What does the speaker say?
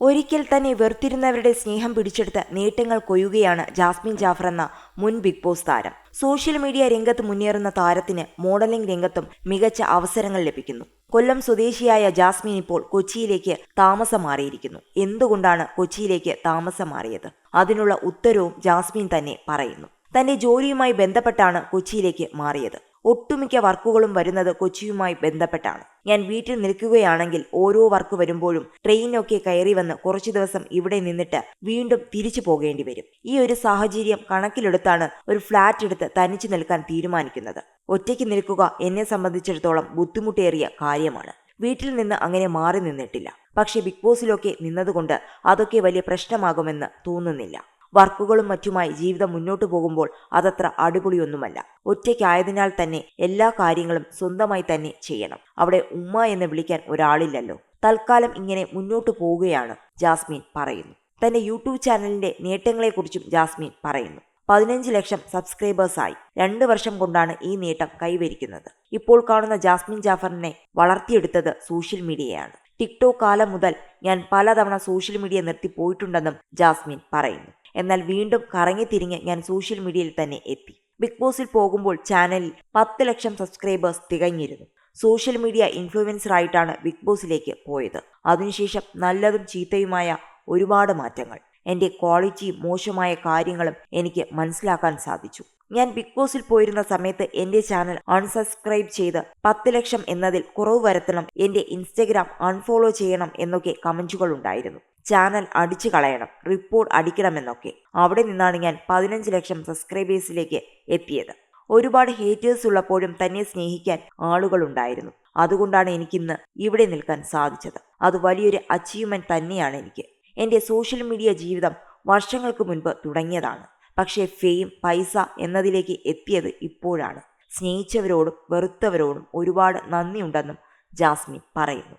ഒരിക്കൽ തന്നെ വെറുത്തിരുന്നവരുടെ സ്നേഹം പിടിച്ചെടുത്ത് നേട്ടങ്ങൾ കൊയ്യുകയാണ് ജാസ്മിൻ ജാഫർ എന്ന മുൻ ബിഗ് ബോസ് താരം. സോഷ്യൽ മീഡിയ രംഗത്ത് മുന്നേറുന്ന താരത്തിന് മോഡലിംഗ് രംഗത്തും മികച്ച അവസരങ്ങൾ ലഭിക്കുന്നു. കൊല്ലം സ്വദേശിയായ ജാസ്മിൻ ഇപ്പോൾ കൊച്ചിയിലേക്ക് താമസം മാറിയിരിക്കുന്നു. എന്തുകൊണ്ടാണ് കൊച്ചിയിലേക്ക് താമസം മാറിയത്? അതിനുള്ള ഉത്തരവും ജാസ്മിൻ തന്നെ പറയുന്നു. തന്റെ ജോലിയുമായി ബന്ധപ്പെട്ടാണ് കൊച്ചിയിലേക്ക് മാറിയത്. ഒട്ടുമിക്ക വർക്കുകളും വരുന്നത് കൊച്ചിയുമായി ബന്ധപ്പെട്ടാണ്. ഞാൻ വീട്ടിൽ നിൽക്കുകയാണെങ്കിൽ ഓരോ വർക്ക് വരുമ്പോഴും ട്രെയിനൊക്കെ കയറി വന്ന് കുറച്ചു ദിവസം ഇവിടെ നിന്നിട്ട് വീണ്ടും തിരിച്ചു പോകേണ്ടി വരും. ഈ ഒരു സാഹചര്യം കണക്കിലെടുത്താണ് ഒരു ഫ്ലാറ്റ് എടുത്ത് തനിച്ചു നിൽക്കാൻ തീരുമാനിക്കുന്നത്. ഒറ്റയ്ക്ക് നിൽക്കുക എന്നെ സംബന്ധിച്ചിടത്തോളം ബുദ്ധിമുട്ടേറിയ കാര്യമാണ്. വീട്ടിൽ നിന്ന് അങ്ങനെ മാറി നിന്നിട്ടില്ല. പക്ഷേ ബിഗ് ബോസിലൊക്കെ നിന്നതുകൊണ്ട് അതൊക്കെ വലിയ പ്രശ്നമാകുമെന്ന് തോന്നുന്നില്ല. വർക്കുകളും മറ്റുമായി ജീവിതം മുന്നോട്ടു പോകുമ്പോൾ അതത്ര അടിപൊളിയൊന്നുമല്ല. ഒറ്റയ്ക്കായതിനാൽ തന്നെ എല്ലാ കാര്യങ്ങളും സ്വന്തമായി തന്നെ ചെയ്യണം. അവിടെ ഉമ്മ എന്ന് വിളിക്കാൻ ഒരാളില്ലല്ലോ. തൽക്കാലം ഇങ്ങനെ മുന്നോട്ടു പോവുകയാണ് ജാസ്മിൻ പറയുന്നു. തന്റെ യൂട്യൂബ് ചാനലിന്റെ നേട്ടങ്ങളെക്കുറിച്ചും ജാസ്മിൻ പറയുന്നു. പതിനഞ്ച് ലക്ഷം സബ്സ്ക്രൈബേഴ്സായി. രണ്ട് വർഷം കൊണ്ടാണ് ഈ നേട്ടം കൈവരിക്കുന്നത്. ഇപ്പോൾ കാണുന്ന ജാസ്മിൻ ജാഫറിനെ വളർത്തിയെടുത്തത് സോഷ്യൽ മീഡിയയാണ്. ടിക്ടോക്ക് കാലം മുതൽ ഞാൻ പലതവണ സോഷ്യൽ മീഡിയ നിർത്തി പോയിട്ടുണ്ടെന്നും ജാസ്മിൻ പറയുന്നു. എന്നാൽ വീണ്ടും കറങ്ങിത്തിരിഞ്ഞ് ഞാൻ സോഷ്യൽ മീഡിയയിൽ തന്നെ എത്തി. ബിഗ് ബോസിൽ പോകുമ്പോൾ ചാനലിൽ പത്ത് ലക്ഷം സബ്സ്ക്രൈബേഴ്സ് തികഞ്ഞിരുന്നു. സോഷ്യൽ മീഡിയ ഇൻഫ്ലുവൻസർ ആയിട്ടാണ് ബിഗ് ബോസിലേക്ക് പോയത്. അതിനുശേഷം നല്ലതും ചീത്തയുമായ ഒരുപാട് മാറ്റങ്ങൾ. എന്റെ ക്വാളിറ്റിയും മോശമായ കാര്യങ്ങളും എനിക്ക് മനസ്സിലാക്കാൻ സാധിച്ചു. ഞാൻ ബിഗ് ബോസിൽ പോയിരുന്ന സമയത്ത് എന്റെ ചാനൽ അൺസബ്സ്ക്രൈബ് ചെയ്ത് പത്ത് ലക്ഷം എന്നതിൽ കുറവ് വരുത്തണം എന്റെ ഇൻസ്റ്റഗ്രാം അൺഫോളോ ചെയ്യണം എന്നൊക്കെ കമന്റുകൾ ഉണ്ടായിരുന്നു. ചാനൽ അടിച്ചു കളയണം റിപ്പോർട്ട് അടിക്കണമെന്നൊക്കെ അവിടെ നിന്നാണ് ഞാൻ പതിനഞ്ച് ലക്ഷം സബ്സ്ക്രൈബേഴ്സിലേക്ക് എത്തിയത്. ഒരുപാട് ഹേറ്റേഴ്സ് ഉള്ളപ്പോഴും തന്നെ സ്നേഹിക്കാൻ ആളുകളുണ്ടായിരുന്നു അതുകൊണ്ടാണ് എനിക്കിന്ന് ഇവിടെ നിൽക്കാൻ സാധിച്ചത്. അത് വലിയൊരു അച്ചീവ്മെന്റ് തന്നെയാണ് എനിക്ക്. എന്റെ സോഷ്യൽ മീഡിയ ജീവിതം വർഷങ്ങൾക്ക് മുൻപ് തുടങ്ങിയതാണ്. പക്ഷേ ഫെയിം പൈസ എന്നതിലേക്ക് എത്തിയത് ഇപ്പോഴാണ്. സ്നേഹിച്ചവരോടും വെറുത്തവരോടും ഒരുപാട് നന്ദിയുണ്ടെന്നും ജാസ്മിൻ പറയുന്നു.